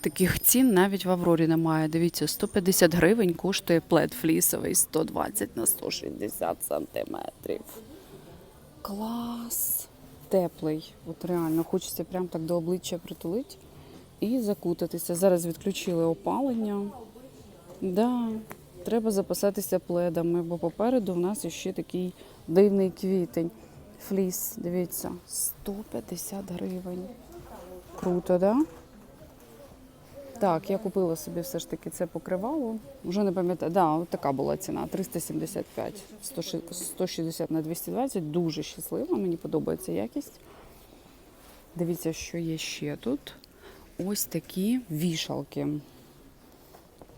Таких цін навіть в Аврорі немає. Дивіться, 150 гривень коштує плед флісовий 120 на 160 сантиметрів. Клас! Теплий. От реально хочеться прям так до обличчя притулити і закутатися. Зараз відключили опалення. Да, треба запасатися пледами, бо попереду в нас ще такий дивний квітень. Фліс, дивіться, 150 гривень. Круто, да? Так, я купила собі все ж таки це покривало. Вже не пам'ятаю. Да, от така була ціна 375, 160 160 на 220. Дуже щаслива, мені подобається якість. Дивіться, що є ще тут. Ось такі вішалки.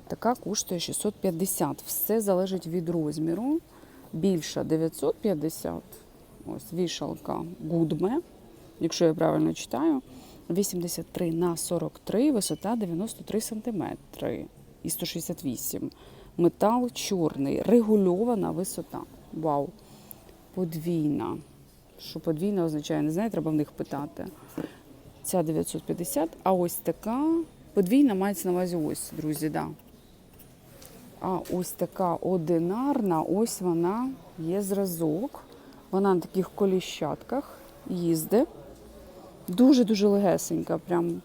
Така коштує 650. Все залежить від розміру. Більша 950. Ось вішалка Гудме, якщо я правильно читаю. 83 на 43, висота 93 сантиметри і 168. Метал чорний, регульована висота. Вау. Подвійна. Що подвійна означає, не знаю, треба в них питати. Ця 950, а ось така подвійна мається на увазі ось, друзі, да. А ось така одинарна, ось вона є зразок. Вона на таких коліщатках їздить. Дуже-дуже легесенька, прям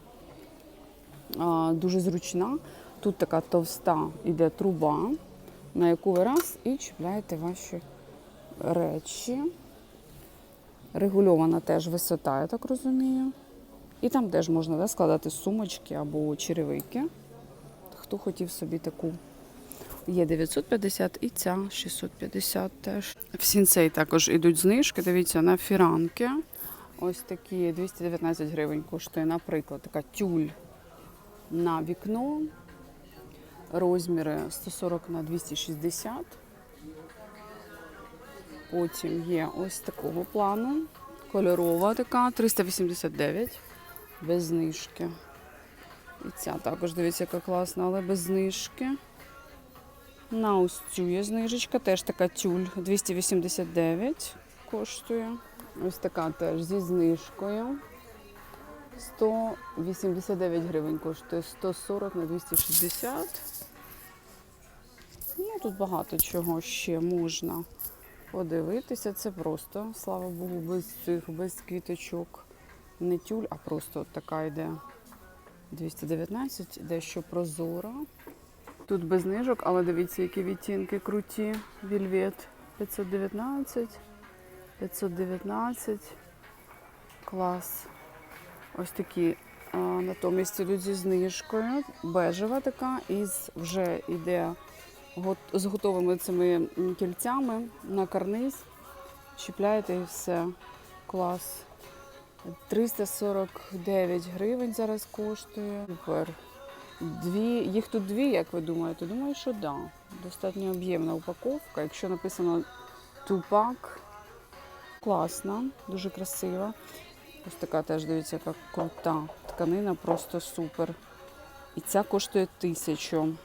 а, дуже зручна. Тут така товста іде труба, на яку ви раз і чіпляєте ваші речі. Регульована теж висота, я так розумію. І там теж можна да, складати сумочки або черевики. Хто хотів собі таку. Є 950 і ця 650 теж. В сінцей також ідуть знижки. Дивіться, на фіранки. Ось такі 219 гривень коштує, наприклад, така тюль на вікно. Розміри 140 на 260. Потім є ось такого плану. Кольорова така 389 без знижки. І ця також дивіться, яка класна, але без знижки. На ось цю є знижечка, теж така тюль 289 коштує. Ось така теж зі знижкою. 189 гривень коштує 140 на 260. Ну, тут багато чого ще можна подивитися. Це просто, слава Богу, без цих, без квіточок. Не тюль, а просто от така йде 219, дещо прозора. Тут без знижок, але дивіться, які відтінки круті. Вільвет 519, 519. Клас. Ось такі а, натомість ідуть зі знижкою. Бежева така, і вже йде з готовими цими кільцями на карниз. Чіпляєте і все. Клас. 349 гривень зараз коштує. Супер. Дві, їх тут дві, як ви думаєте? Думаю, що да. Достатньо об'ємна упаковка. Якщо написано тупак, класна, дуже красива. Ось така теж дивіться, яка крута тканина, просто супер. І ця коштує тисячу.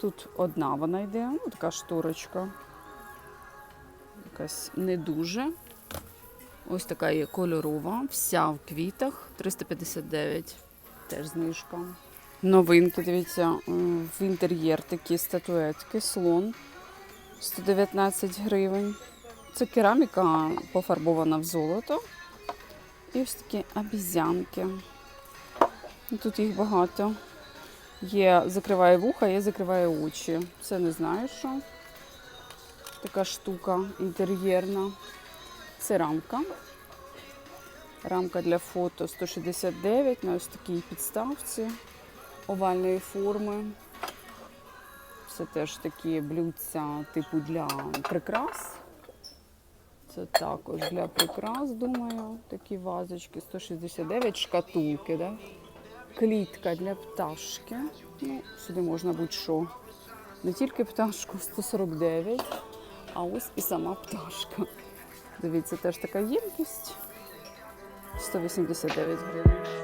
Тут одна вона йде, ну така шторочка. Якась не дуже. Ось така є кольорова, вся в квітах, 359, теж знижка. Новинки, дивіться, в інтер'єр такі статуетки, слон 119 гривень. Це кераміка пофарбована в золото. І ось такі обізянки. Тут їх багато. Є закриває вуха, є закриває очі. Це не знаю що. Така штука інтер'єрна. Це рамка. Рамка для фото 169 на ось такій підставці овальної форми. Це теж такі блюдця типу для прикрас. Це також для прикрас, думаю, такі вазочки 169, шкатулки, да? клітка для пташки. Ну, сюди можна будь-що. Не тільки пташку 149, а ось і сама пташка. Дивіться, теж така ємкість 189 гривень.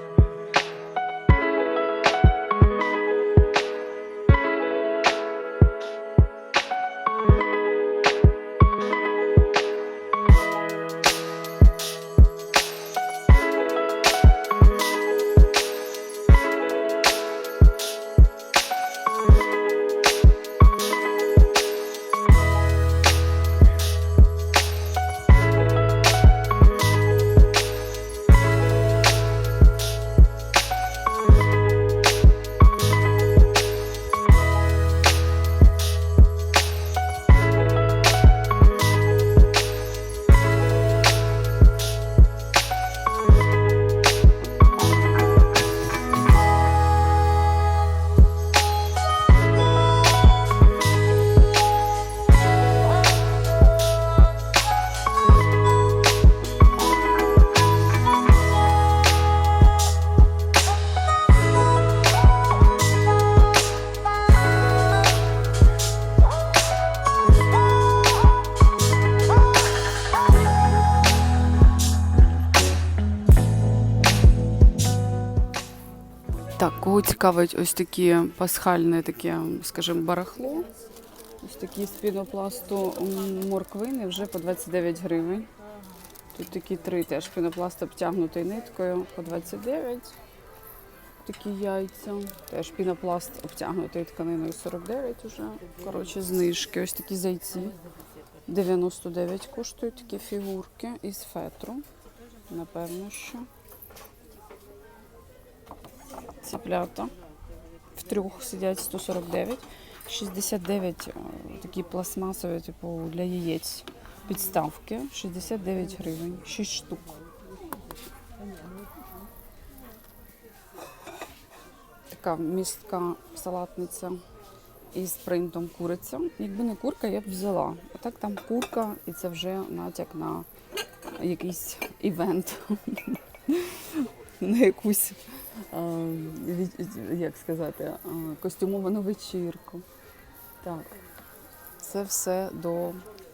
Так, кого цікавить ось такі пасхальне таке, скажімо, барахло. Ось такі з пінопласту морквини вже по 29 гривень. Тут такі три теж пінопласт обтягнутий ниткою по 29. Такі яйця. Теж пінопласт обтягнутий тканиною 49 уже. Коротше, знижки. Ось такі зайці. 99 коштують такі фігурки із фетру. Напевно, що. Цеплята. В трьох сидять 149. 69 е, такі пластмасові, типу, для яєць. Підставки 69 гривень, 6 штук. Така містка салатниця із принтом куриця. Якби не курка, я б взяла. А так там курка, і це вже натяк на якийсь івент, на якусь, як сказати, е, костюмовану вечірку. Так, це все до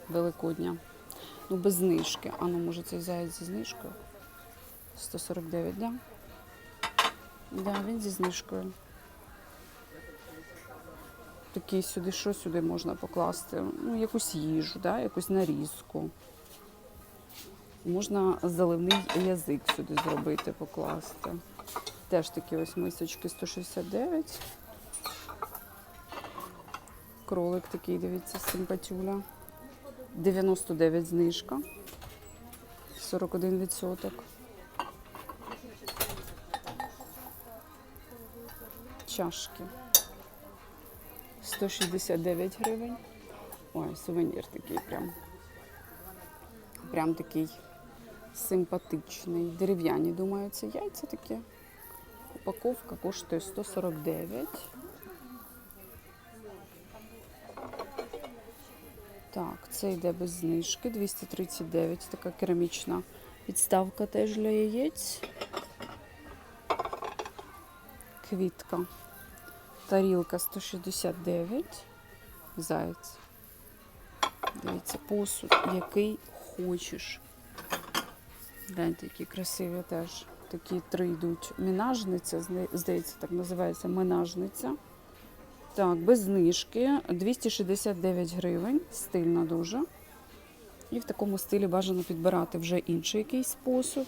Великодня. Ну, без знижки. А ну, може, цей заяць зі знижкою? 149, да? Да, він зі знижкою. Такий сюди, що сюди можна покласти? Ну, якусь їжу, да? якусь нарізку. Можна заливний язик сюди зробити, покласти. Теж такі ось мисочки 169. Кролик такий, дивіться, симпатюля. 99 знижка. 41%. Чашки. 169 гривень. Ой, сувенір такий прям. Прям такий симпатичний. Дерев'яні, думаю, це яйця такі. Упаковка коштує 149. Так, це йде без знижки. 239. Така керамічна підставка теж для яєць. Квітка. Тарілка 169. Заяць. Дивіться, посуд, який хочеш. Гляньте, які красиві теж. Такі три йдуть. Мінажниця, здається, так називається минажниця. Так, без знижки 269 гривень, стильно дуже. І в такому стилі бажано підбирати вже інший якийсь посуд.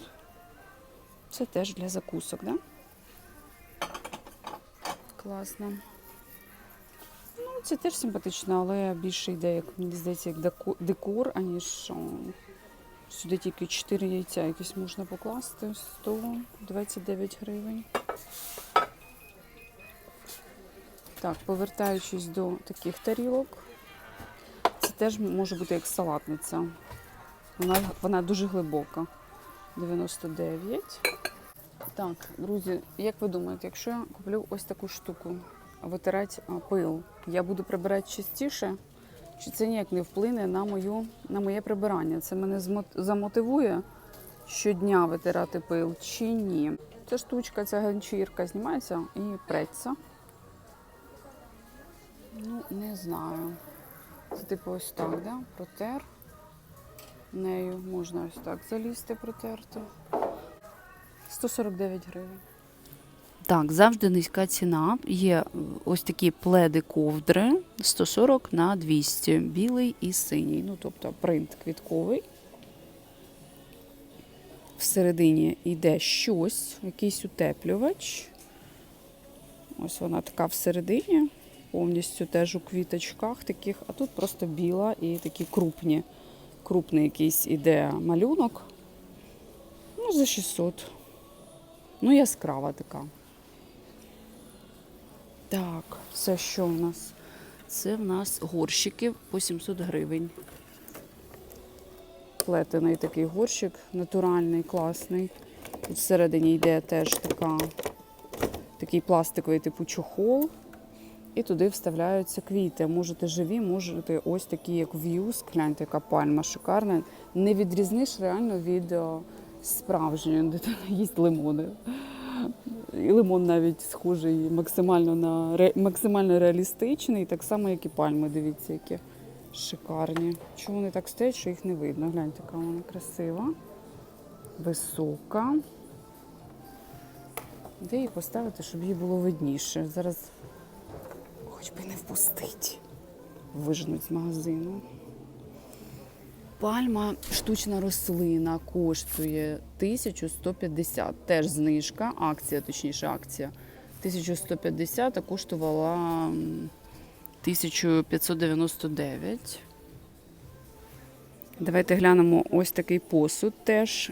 Це теж для закусок, да? Класно. Ну, це теж симпатично, але більше йде, як мені здається, як декор, аніж сюди тільки 4 яйця якісь можна покласти. 129 гривень. Так, повертаючись до таких тарілок, це теж може бути як салатниця. Вона, вона дуже глибока. 99. Так, друзі, як ви думаєте, якщо я куплю ось таку штуку, витирати пил, я буду прибирати частіше? Чи це ніяк не вплине на, мою, на моє прибирання? Це мене замотивує щодня витирати пил чи ні? Ця штучка, ця ганчірка знімається і преться. Ну, не знаю. Це типу ось так, да? Протер. Нею можна ось так залізти, протерти. 149 гривень. Так, завжди низька ціна. Є ось такі пледи ковдри 140 на 200, білий і синій. Ну, тобто принт квітковий. Всередині йде щось, якийсь утеплювач. Ось вона така всередині, повністю теж у квіточках таких, а тут просто біла і такі крупні. Крупний якийсь іде малюнок. Ну, за 600. Ну, яскрава така. Так, це що в нас? Це в нас горщики по 700 гривень. Плетений такий горщик, натуральний, класний. Тут всередині йде теж така, такий пластиковий типу чохол. І туди вставляються квіти. Можете живі, можете ось такі, як в'юз. Гляньте, яка пальма шикарна. Не відрізниш реально від справжньої, де там їсть лимони. І лимон навіть схожий максимально на ре- максимально реалістичний, так само, як і пальми. Дивіться, які шикарні. Чому вони так стоять, що їх не видно? Гляньте, яка вона красива, висока. Де її поставити, щоб їй було видніше. Зараз хоч би не впустить. Вижнуть з магазину. Пальма штучна рослина коштує 1150. Теж знижка, акція, точніше, акція. 1150, а коштувала 1599. Давайте глянемо ось такий посуд. Теж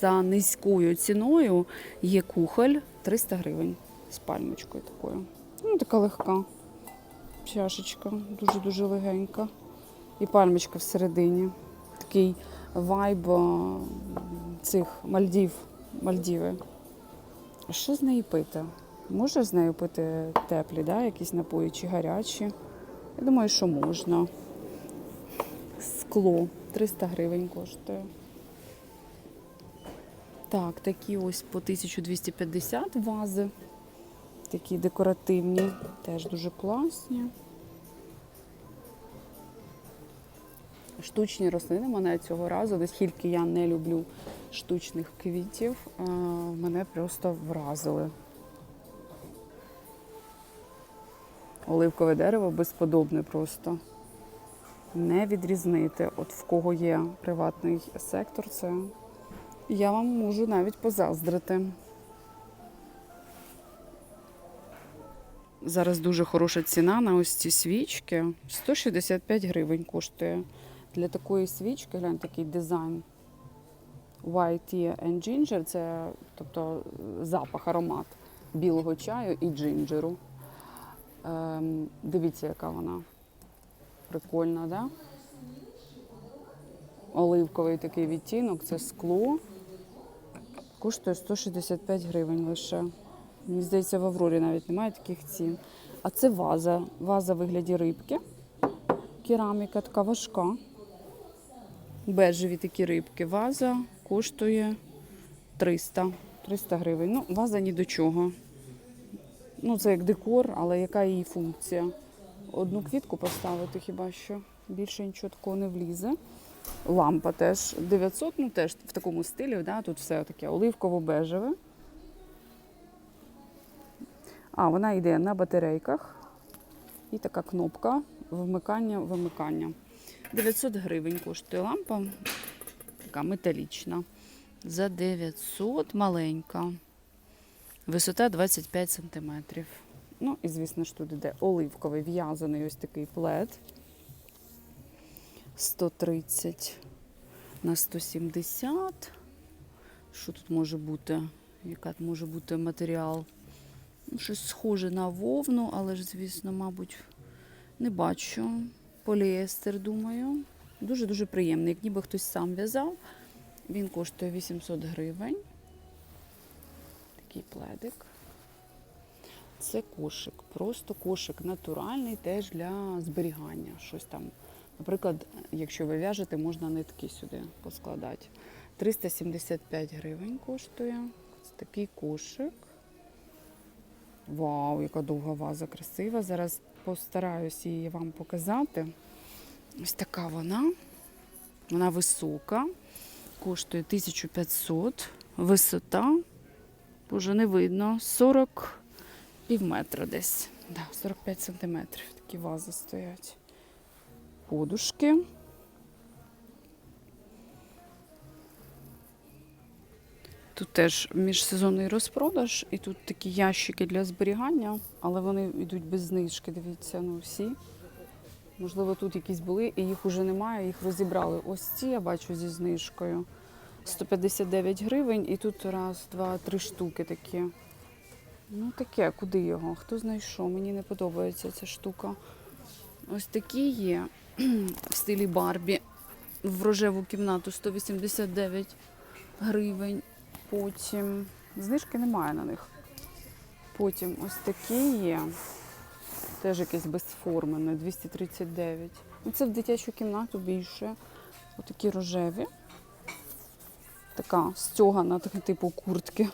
за низькою ціною є кухоль 300 гривень з пальмочкою такою. Ну, така легка чашечка, дуже-дуже легенька. І пальмочка всередині. Такий вайб цих Мальдів, Мальдіви. Що з неї пити? Можна з нею пити теплі, да? якісь напої чи гарячі? Я думаю, що можна. Скло 300 гривень коштує. Так, такі ось по 1250 вази. Такі декоративні, теж дуже класні. Штучні рослини мене цього разу, оскільки я не люблю штучних квітів, мене просто вразили. Оливкове дерево безподобне просто. Не відрізнити. От в кого є приватний сектор, це я вам можу навіть позаздрити. Зараз дуже хороша ціна на ось ці свічки. 165 гривень коштує. Для такої свічки, глянь, такий дизайн. White tea and ginger це тобто запах, аромат білого чаю і джинджеру. Ем, дивіться, яка вона прикольна, да? Оливковий такий відтінок, це скло. Коштує 165 гривень лише. Мені здається, в Аврорі навіть немає таких цін. А це ваза. Ваза в вигляді рибки. Кераміка така важка. Бежеві такі рибки. Ваза коштує 300. 300 гривень. Ну, ваза ні до чого. Ну, це як декор, але яка її функція? Одну квітку поставити хіба що. Більше нічого такого не влізе. Лампа теж 900, ну теж в такому стилі, да? тут все таке оливково-бежеве. А, вона йде на батарейках. І така кнопка вмикання-вимикання. 900 гривень коштує лампа. Така металічна. За 900 маленька. Висота 25 см. Ну, і, звісно ж, тут йде оливковий в'язаний ось такий плед. 130 на 170. Що тут може бути? Яка тут може бути матеріал? Ну, Щось схоже на вовну, але ж, звісно, мабуть, не бачу. Поліестер, думаю. Дуже-дуже приємний. Як ніби хтось сам в'язав. Він коштує 800 гривень. Такий пледик. Це кошик. Просто кошик натуральний теж для зберігання. Щось там. Наприклад, якщо ви в'яжете, можна нитки сюди поскладати. 375 гривень коштує. Ось такий кошик. Вау, яка довга ваза красива. Зараз постараюсь її вам показати. Ось така вона. Вона висока, коштує 1500. Висота, вже не видно, 40 пів метра десь. Да, 45 сантиметрів. Такі вази стоять. Подушки. Тут теж міжсезонний розпродаж, і тут такі ящики для зберігання, але вони йдуть без знижки. Дивіться, ну всі. Можливо, тут якісь були, і їх уже немає, їх розібрали. Ось ці я бачу зі знижкою. 159 гривень, і тут раз, два, три штуки такі. Ну таке, куди його? Хто знайшов? Мені не подобається ця штука. Ось такі є в стилі Барбі. В рожеву кімнату 189 гривень. Потім знижки немає на них. Потім ось такі є. Теж якесь безформене, 239. Ну, це в дитячу кімнату більше. Отакі рожеві. Така стьогана, типу куртки.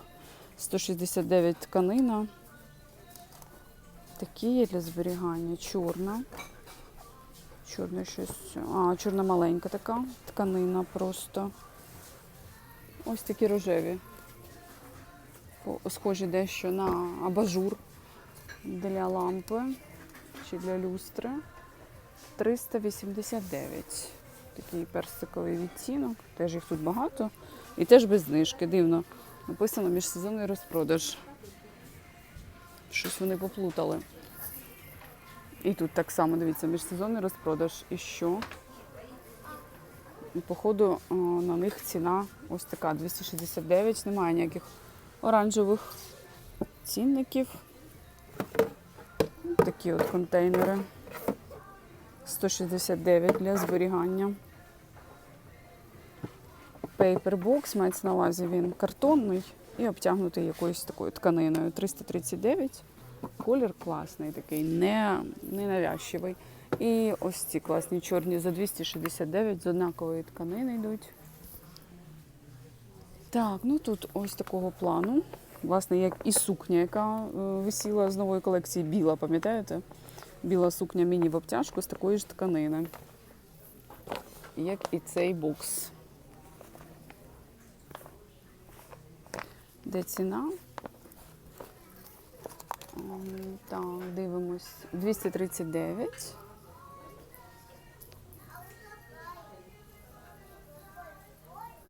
169 тканина. Такі є для зберігання. Чорна. Чорна щось. А, чорна маленька така тканина просто. Ось такі рожеві. схожі дещо на абажур для лампи чи для люстри. 389. Такий персиковий відтінок. Теж їх тут багато. І теж без знижки. Дивно. Написано міжсезонний розпродаж. Щось вони поплутали. І тут так само, дивіться, міжсезонний розпродаж. І що? Походу, на них ціна ось така 269. Немає ніяких оранжевих цінників. Такі от контейнери. 169 для зберігання. Paperbox, мається на увазі він картонний і обтягнутий якоюсь такою тканиною. 339. Колір класний такий, не, не навязчивий. І ось ці класні чорні за 269 з однакової тканини йдуть. Так, ну тут ось такого плану. Власне, як і сукня, яка е, висіла з нової колекції біла, пам'ятаєте? Біла сукня міні в обтяжку з такої ж тканини. Як і цей бокс. Де ціна? Так, дивимось. 239.